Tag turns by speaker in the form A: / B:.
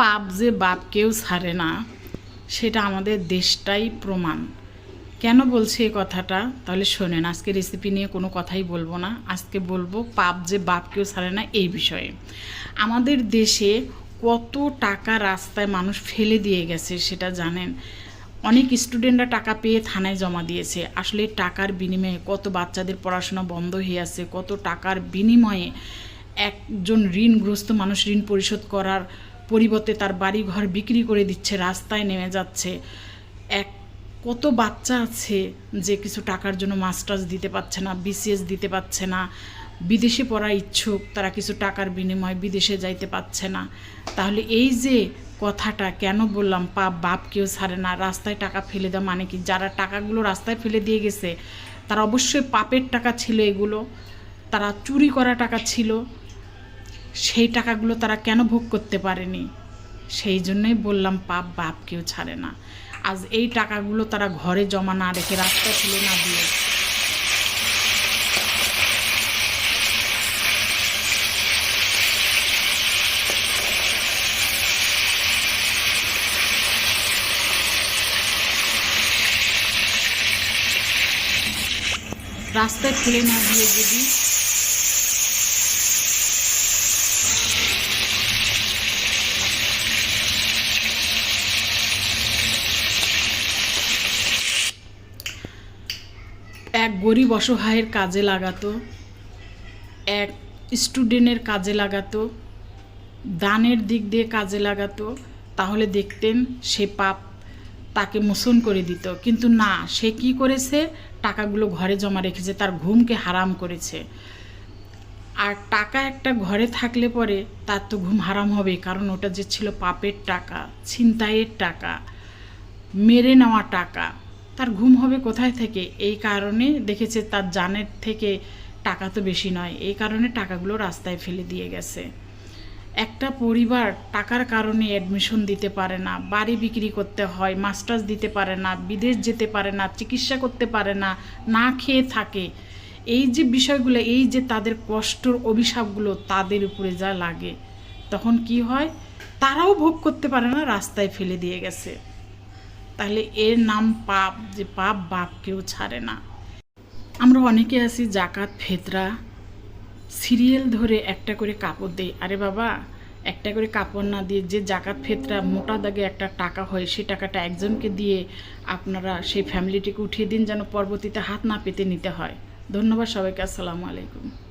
A: পাপ যে বাপ কেউ ছাড়ে না, সেটা আমাদের দেশটাই প্রমাণ। কেন বলছি এই কথাটা? তাহলে শোনেন, আজকে রেসিপি নিয়ে কোনো কথাই বলব না। আজকে বলব পাপ যে বাপ কেউ ছাড়ে না এই বিষয়ে। আমাদের দেশে কত টাকা রাস্তায় মানুষ ফেলে দিয়ে গেছে, সেটা জানেন? অনেক স্টুডেন্টরা টাকা পেয়ে থানায় জমা দিয়েছে। আসলে টাকার বিনিময়ে কত বাচ্চাদের পড়াশোনা বন্ধ হয়ে আছে, কত টাকার বিনিময়ে একজন ঋণগ্রস্ত মানুষ ঋণ পরিশোধ করার পরিবর্তে তার বাড়ি ঘর বিক্রি করে দিচ্ছে, রাস্তায় নেমে যাচ্ছে। এক, কত বাচ্চা আছে যে কিছু টাকার জন্য মাস্টার্স দিতে পারছে না বিসিএস দিতে পারছে না, বিদেশে পড়ার ইচ্ছুক, তারা কিছু টাকার বিনিময়ে বিদেশে যাইতে পারছে না। তাহলে এই যে কথাটা, কেন বললাম পাপ, বাপ কেউ ছাড়ে না, রাস্তায় টাকা ফেলে দেওয়া মানে কি? যারা টাকাগুলো রাস্তায় ফেলে দিয়ে গেছে, তারা অবশ্যই পাপের টাকা ছিল এগুলো, তারা চুরি করা টাকা ছিল সেই টাকাগুলো তারা কেন ভোগ করতে পারেনি? সেই জন্যই বললাম, পাপ বাপ কেউ ছাড়ে না। আজ এই টাকাগুলো তারা ঘরে জমা না রেখে রাস্তায় ফেলে না দিয়ে। রাস্তায় ফেলে না দিয়ে যদি এক গরিব অসহায়ের কাজে লাগাতো, এক স্টুডেন্টের কাজে লাগাতো, দানের দিক দিয়ে কাজে লাগাতো, তাহলে দেখতেন সে পাপ তাকে মোচন করে দিত। কিন্তু না, সে কি করেছে? টাকাগুলো ঘরে জমা রেখেছে, তার ঘুমকে হারাম করেছে। আর টাকা একটা ঘরে থাকলে পরে তার তো ঘুম হারাম হবে কারণ ওটা যে ছিল পাপের টাকা, ছিনতাইয়ের টাকা, মেরে নেওয়া টাকা। তার ঘুম হবে কোথায় থেকে? এই কারণে দেখেছে তার জানের থেকে টাকা তো বেশি নয়। এই কারণে টাকাগুলো রাস্তায় ফেলে দিয়ে গেছে। একটা পরিবার টাকার কারণে অ্যাডমিশন দিতে পারে না, বাড়ি বিক্রি করতে হয় মাস্টার্স দিতে পারে না, বিদেশ যেতে পারে না, চিকিৎসা করতে পারে না না খেয়ে থাকে। এই যে বিষয়গুলো, এই যে তাদের কষ্টর অভিশাপগুলো তাদের উপরে যা লাগে, তখন কি হয়? তারাও ভোগ করতে পারে না, রাস্তায় ফেলে দিয়ে গেছে। তাহলে এর নাম পাপ, যে পাপ বাপ কেউ ছাড়ে না। আমরা অনেকে আছি জাকাত, ফেতরা, সিরিয়াল ধরে একটা করে কাপড় দেই। আরে বাবা, একটা করে কাপড় না দিয়ে যে জাকাত, ফেতরা মোটা দাগে একটা টাকা হয় সেই টাকাটা একজনকে দিয়ে আপনারা সেই ফ্যামিলিটিকে উঠিয়ে দিন যেন পরবর্তীতে হাত না পেতে নিতে হয়। ধন্যবাদ সবাইকে, আসসালামু আলাইকুম।